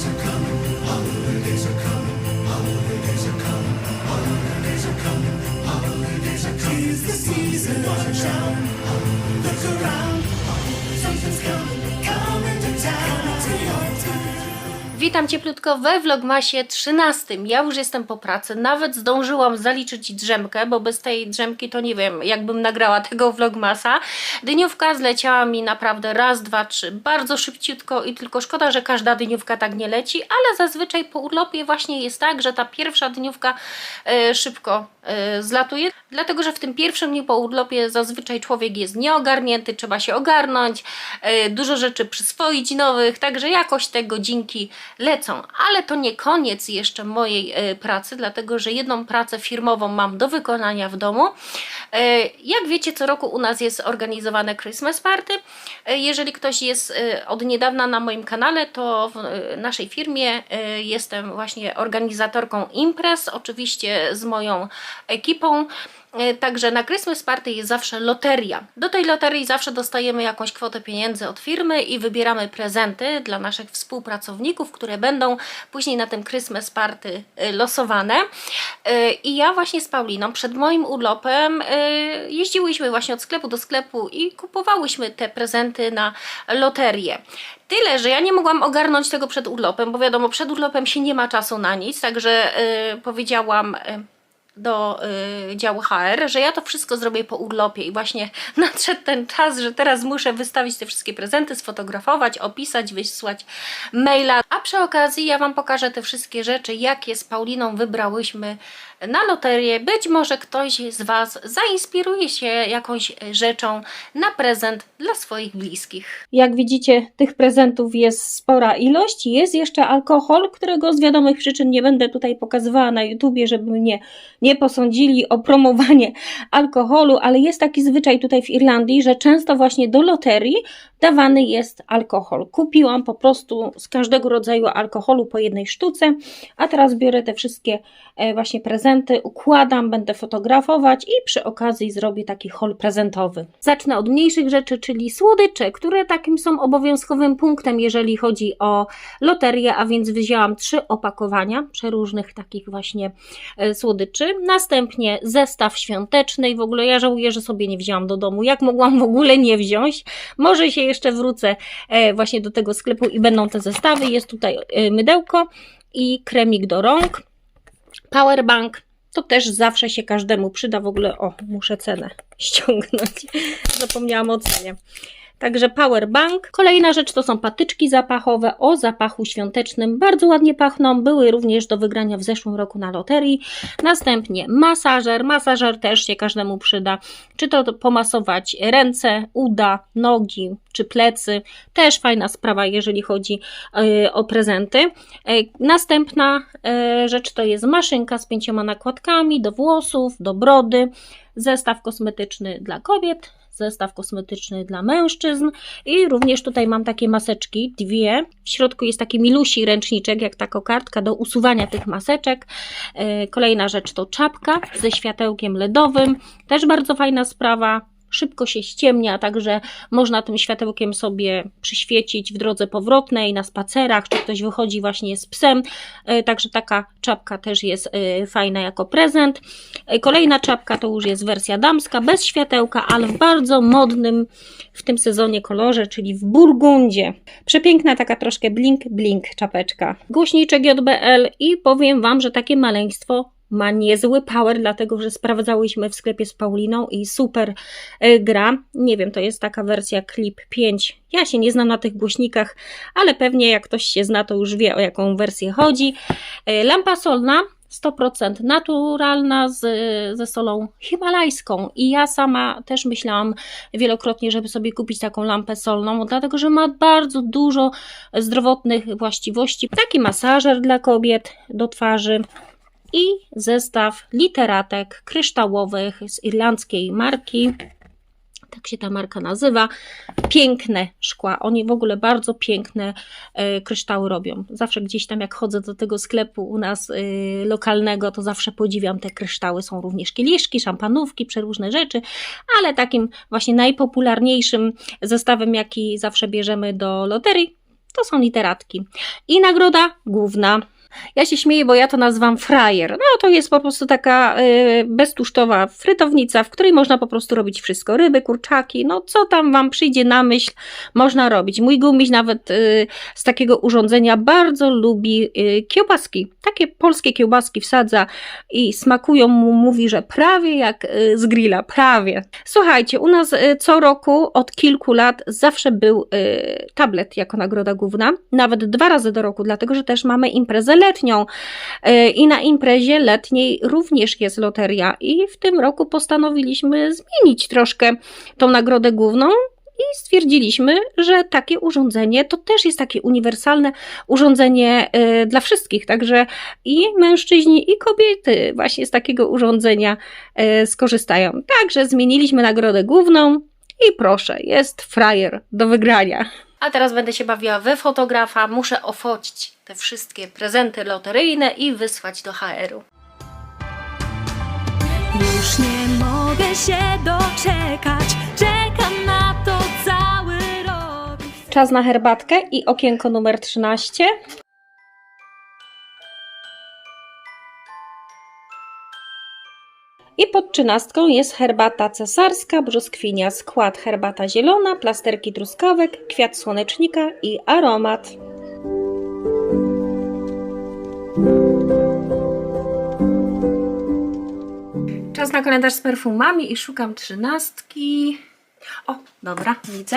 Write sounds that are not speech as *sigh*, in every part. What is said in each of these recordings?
holidays are coming, holidays are coming, holidays are coming, holidays are coming, holidays the season, watch out. Witam cieplutko we Vlogmasie 13. Ja już jestem po pracy, nawet zdążyłam zaliczyć drzemkę, bo bez tej drzemki to nie wiem, jakbym nagrała *laughs* tego Vlogmasa. Dniówka zleciała mi naprawdę raz, dwa, trzy, bardzo szybciutko i tylko szkoda, że każda dniówka tak nie leci, ale zazwyczaj po urlopie właśnie jest tak, że ta pierwsza dniówka e, szybko e, zlatuje, dlatego że w tym pierwszym dniu po urlopie zazwyczaj człowiek jest nieogarnięty, trzeba się ogarnąć, e, dużo rzeczy przyswoić nowych, także jakoś te godzinki lecą. Ale to nie koniec jeszcze mojej e, pracy, dlatego że jedną pracę firmową mam do wykonania w domu. E, Jak wiecie, co roku u nas jest organizowane Christmas Party. E, Jeżeli ktoś jest od niedawna na moim kanale, to w naszej firmie jestem właśnie organizatorką imprez, oczywiście z moją ekipą. E, Także na Christmas Party jest zawsze loteria. Do tej loterii zawsze dostajemy jakąś kwotę pieniędzy od firmy i wybieramy prezenty dla naszych współpracowników, które będą później na tym Christmas Party e, losowane. E, I ja właśnie z Pauliną przed moim urlopem jeździłyśmy właśnie od sklepu do sklepu i kupowałyśmy te prezenty na loterię. Tyle, że ja nie mogłam ogarnąć tego przed urlopem, bo wiadomo, przed urlopem się nie ma czasu na nic, także powiedziałam. Do y, działu HR, że ja to wszystko zrobię po urlopie i właśnie *laughs* nadszedł ten czas, że teraz muszę wystawić te wszystkie prezenty, sfotografować, opisać, wysłać maila, a przy okazji ja Wam pokażę te wszystkie rzeczy, jakie z Pauliną wybrałyśmy na loterię. Być może ktoś z Was zainspiruje się jakąś rzeczą na prezent dla swoich bliskich. Jak widzicie, tych prezentów jest spora ilość. Jest jeszcze alkohol, którego z wiadomych przyczyn nie będę tutaj pokazywała na YouTubie, żeby mnie nie posądzili o promowanie alkoholu, ale jest taki zwyczaj tutaj w Irlandii, że często właśnie do loterii dawany jest alkohol. Kupiłam po prostu z każdego rodzaju alkoholu po jednej sztuce, a teraz biorę te wszystkie e, właśnie prezenty, układam, będę fotografować i przy okazji zrobię taki hol prezentowy. Zacznę od mniejszych rzeczy, czyli słodycze, które takim są obowiązkowym punktem, jeżeli chodzi o loterię, a więc wzięłam trzy opakowania przeróżnych takich właśnie e, słodyczy. Następnie zestaw świąteczny i w ogóle ja żałuję, że sobie nie wzięłam do domu. Jak mogłam w ogóle nie wziąć? Może się jeszcze wrócę e, właśnie do tego sklepu i będą te zestawy. Jest tutaj e, mydełko i kremik do rąk. Powerbank. To też zawsze się każdemu przyda. W ogóle, o, muszę cenę *laughs* ściągnąć. Zapomniałam o cenie. Także powerbank. Kolejna rzecz to są patyczki zapachowe o zapachu świątecznym. Bardzo ładnie pachną. Były również do wygrania w zeszłym roku na loterii. Następnie masażer. Masażer też się każdemu przyda. Czy to pomasować ręce, uda, nogi czy plecy. Też fajna sprawa, jeżeli chodzi e, o prezenty. E, Następna e, rzecz to jest maszynka z pięcioma nakładkami do włosów, do brody. Zestaw kosmetyczny dla kobiet, zestaw kosmetyczny dla mężczyzn i również tutaj mam takie maseczki, dwie. W środku jest taki milusi ręczniczek, jak taka kartka do usuwania tych maseczek. E, Kolejna rzecz to czapka ze światełkiem LEDowym, też bardzo fajna sprawa. Szybko się ściemnia, także można tym światełkiem sobie przyświecić w drodze powrotnej, na spacerach, czy ktoś wychodzi właśnie z psem. E, Także taka czapka też jest e, fajna jako prezent. E, Kolejna czapka to już jest wersja damska, bez światełka, ale w bardzo modnym w tym sezonie kolorze, czyli w burgundzie. Przepiękna taka troszkę blink blink czapeczka. Głośniczek JBL i powiem Wam, że takie maleństwo ma niezły power, dlatego że sprawdzałyśmy w sklepie z Pauliną i super e, gra. Nie wiem, to jest taka wersja Clip 5. Ja się nie znam na tych głośnikach, ale pewnie jak ktoś się zna, to już wie o jaką wersję chodzi. E, Lampa solna 100% naturalna z, ze solą himalajską i ja sama też myślałam wielokrotnie, żeby sobie kupić taką lampę solną, dlatego że ma bardzo dużo zdrowotnych właściwości. Taki masażer dla kobiet do twarzy i zestaw literatek kryształowych z irlandzkiej marki. Tak się ta marka nazywa. Piękne szkła. Oni w ogóle bardzo piękne e, kryształy robią. Zawsze gdzieś tam, jak chodzę do tego sklepu u nas e, lokalnego, to zawsze podziwiam te kryształy. Są również kieliszki, szampanówki, przeróżne rzeczy, ale takim właśnie najpopularniejszym zestawem, jaki zawsze bierzemy do loterii, To są literatki. I nagroda główna. Ja się śmieję, bo ja to nazywam frajer. No to jest po prostu taka y, beztłuszczowa frytownica, w której można po prostu robić wszystko. Ryby, kurczaki, no co tam wam przyjdzie na myśl, można robić. Mój gumiś nawet y, z takiego urządzenia bardzo lubi y, kiełbaski. Takie polskie kiełbaski wsadza i smakują mu, mówi, że prawie jak y, z grilla, prawie. Słuchajcie, u nas y, co roku od kilku lat zawsze był y, tablet jako nagroda główna, nawet dwa razy do roku, dlatego że też mamy imprezę letnią Y, i na imprezie letniej również jest loteria i w tym roku postanowiliśmy zmienić troszkę tą nagrodę główną i stwierdziliśmy, że takie urządzenie to też jest takie uniwersalne urządzenie y, dla wszystkich, także i mężczyźni, i kobiety właśnie z takiego urządzenia y, skorzystają. Także zmieniliśmy nagrodę główną i proszę, jest frajer do wygrania. A teraz będę się bawiła we fotografa. Muszę ofocić te wszystkie prezenty loteryjne i wysłać do HR-u. Już nie mogę się doczekać, czekam na to cały rok. Czas na herbatkę i okienko numer 13. I pod trzynastką jest herbata cesarska, brzoskwinia, skład herbata zielona, plasterki truskawek, kwiat słonecznika i aromat. Czas na kalendarz z perfumami i szukam trzynastki. O, dobra, widzę.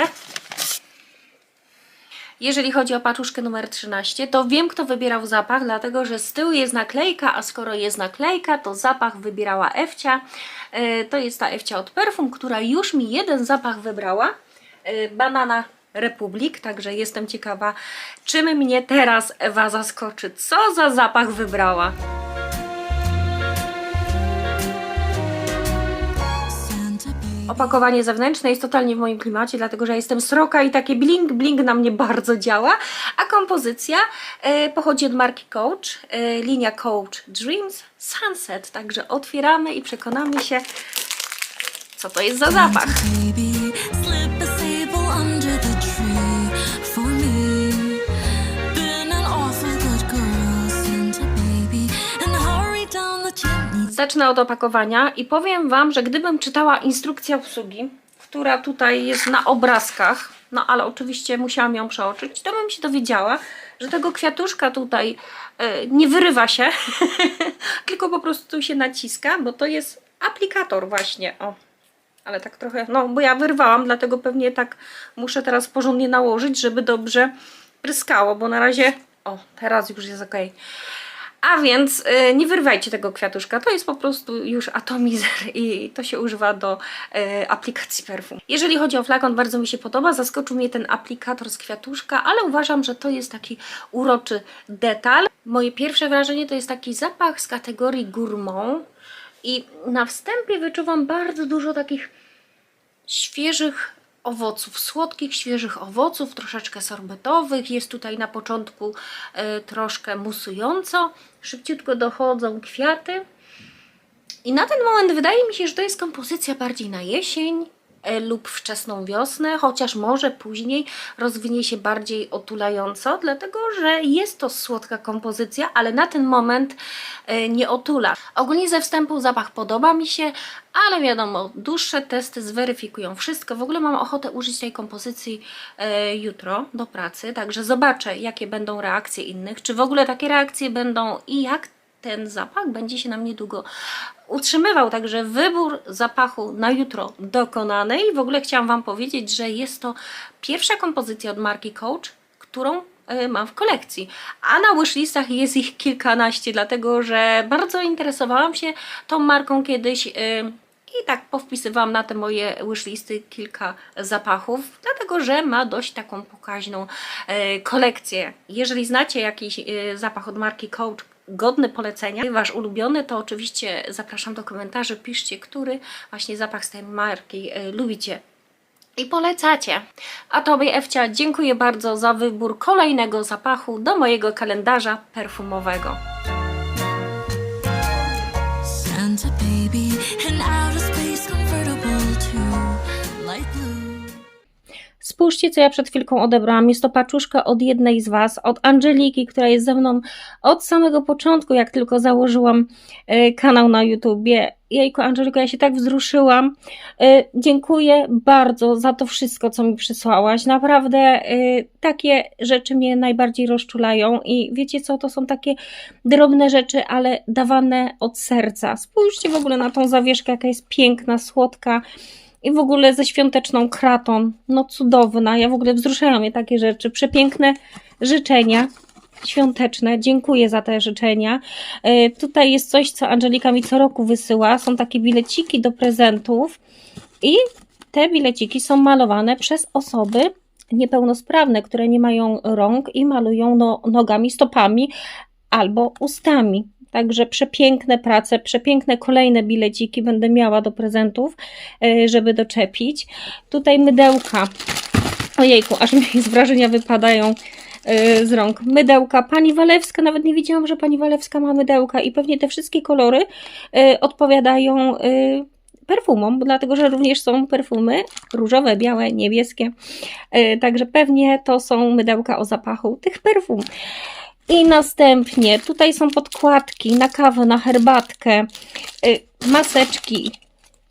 Jeżeli chodzi o paczuszkę numer 13, to wiem, kto wybierał zapach, dlatego że z tyłu jest naklejka, a skoro jest naklejka, to zapach wybierała Ewcia. E, To jest ta Ewcia od Perfum, która już mi jeden zapach wybrała. E, Banana Republik, także jestem ciekawa, czym mnie teraz Ewa zaskoczy. Co za zapach wybrała? Opakowanie zewnętrzne jest totalnie w moim klimacie, dlatego że ja jestem sroka i takie bling bling na mnie bardzo działa. A kompozycja e, pochodzi od marki Coach, e, linia Coach Dreams Sunset. Także otwieramy i przekonamy się, co to jest za zapach. Zacznę od opakowania i powiem Wam, że gdybym czytała instrukcję obsługi, która tutaj jest na obrazkach, no ale oczywiście musiałam ją przeoczyć, to bym się dowiedziała, że tego kwiatuszka tutaj e, nie wyrywa się, *laughs* tylko po prostu się naciska, bo to jest aplikator właśnie, o. Ale tak trochę, no bo ja wyrwałam, dlatego pewnie tak muszę teraz porządnie nałożyć, żeby dobrze pryskało, bo na razie, o teraz już jest ok. A więc y, nie wyrwajcie tego kwiatuszka, to jest po prostu już atomizer i to się używa do y, aplikacji perfum. Jeżeli chodzi o flakon, bardzo mi się podoba, zaskoczył mnie ten aplikator z kwiatuszka, ale uważam, że to jest taki uroczy detal. Moje pierwsze wrażenie to jest taki zapach z kategorii gourmand i na wstępie wyczuwam bardzo dużo takich świeżych owoców, słodkich, świeżych owoców, troszeczkę sorbetowych. Jest tutaj na początku e, troszkę musująco. Szybciutko dochodzą kwiaty. I na ten moment wydaje mi się, że to jest kompozycja bardziej na jesień lub wczesną wiosnę, chociaż może później rozwinie się bardziej otulająco, dlatego że jest to słodka kompozycja, ale na ten moment e, nie otula. Ogólnie ze wstępu zapach podoba mi się, ale wiadomo, dłuższe testy zweryfikują wszystko. W ogóle mam ochotę użyć tej kompozycji e, jutro do pracy, także zobaczę, jakie będą reakcje innych, czy w ogóle takie reakcje będą i jak ten zapach będzie się nam niedługo utrzymywał. Także wybór zapachu na jutro dokonany i w ogóle chciałam Wam powiedzieć, że jest to pierwsza kompozycja od marki Coach, którą e, mam w kolekcji. A na wishlistach jest ich kilkanaście, dlatego że bardzo interesowałam się tą marką kiedyś. e, I tak powpisywałam na te moje wishlisty kilka zapachów, dlatego że ma dość taką pokaźną e, kolekcję. Jeżeli znacie jakiś zapach od marki Coach, godny polecenia, wasz ulubiony, to oczywiście zapraszam do komentarzy, piszcie, który właśnie zapach z tej marki e, lubicie i polecacie. A Tobie, Ewcia, dziękuję bardzo za wybór kolejnego zapachu do mojego kalendarza perfumowego. Santa baby, an outer space convertible to light blue. Spójrzcie, co ja przed chwilką odebrałam. Jest to paczuszka od jednej z Was, od Angeliki, która jest ze mną od samego początku, jak tylko założyłam e, kanał na YouTubie. Jejku, Angeliko, ja się tak wzruszyłam. E, Dziękuję bardzo za to wszystko, co mi przysłałaś. Naprawdę e, takie rzeczy mnie najbardziej rozczulają i wiecie co, to są takie drobne rzeczy, ale dawane od serca. Spójrzcie w ogóle na tą zawieszkę, jaka jest piękna, słodka i w ogóle ze świąteczną kratą. No cudowna, ja w ogóle wzruszają mnie takie rzeczy. Przepiękne życzenia świąteczne. Dziękuję za te życzenia. E, Tutaj jest coś, co Angelika mi co roku wysyła. Są takie bileciki do prezentów i te bileciki są malowane przez osoby niepełnosprawne, które nie mają rąk i malują no, nogami, stopami albo ustami. Także przepiękne prace, przepiękne kolejne bileciki będę miała do prezentów, e, żeby doczepić. Tutaj mydełka. Ojejku, aż mi z wrażenia wypadają e, z rąk. Mydełka. Pani Walewska, nawet nie wiedziałam, że pani Walewska ma mydełka i pewnie te wszystkie kolory e, odpowiadają perfumom, dlatego że również są perfumy różowe, białe, niebieskie. Także pewnie to są mydełka o zapachu tych perfum. I następnie tutaj są podkładki na kawę, na herbatkę, y, maseczki.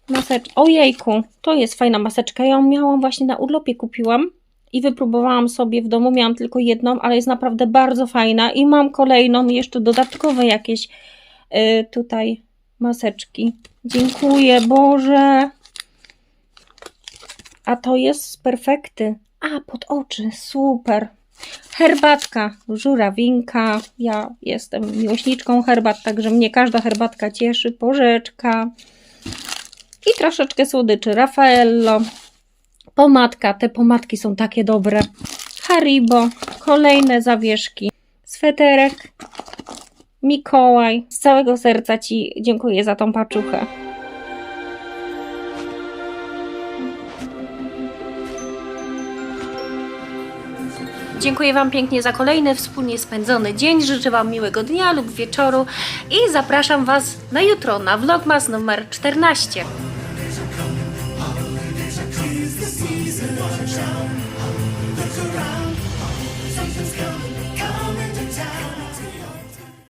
Masecz... Ojejku, to jest fajna maseczka. Ja ją miałam właśnie na urlopie, kupiłam i wypróbowałam sobie w domu. Miałam tylko jedną, ale jest naprawdę bardzo fajna. I mam kolejną, jeszcze dodatkowe jakieś y, tutaj maseczki. Dziękuję, Boże. A to jest z perfekty. A, pod oczy, super. Herbatka, żurawinka. Ja jestem miłośniczką herbat, także mnie każda herbatka cieszy. Porzeczka i troszeczkę słodyczy. Raffaello, pomadka. Te pomadki są takie dobre. Haribo, kolejne zawieszki. Sweterek, Mikołaj. Z całego serca Ci dziękuję za tą paczuchę. Dziękuję Wam pięknie za kolejny wspólnie spędzony dzień. Życzę Wam miłego dnia lub wieczoru i zapraszam Was na jutro na Vlogmas numer 14.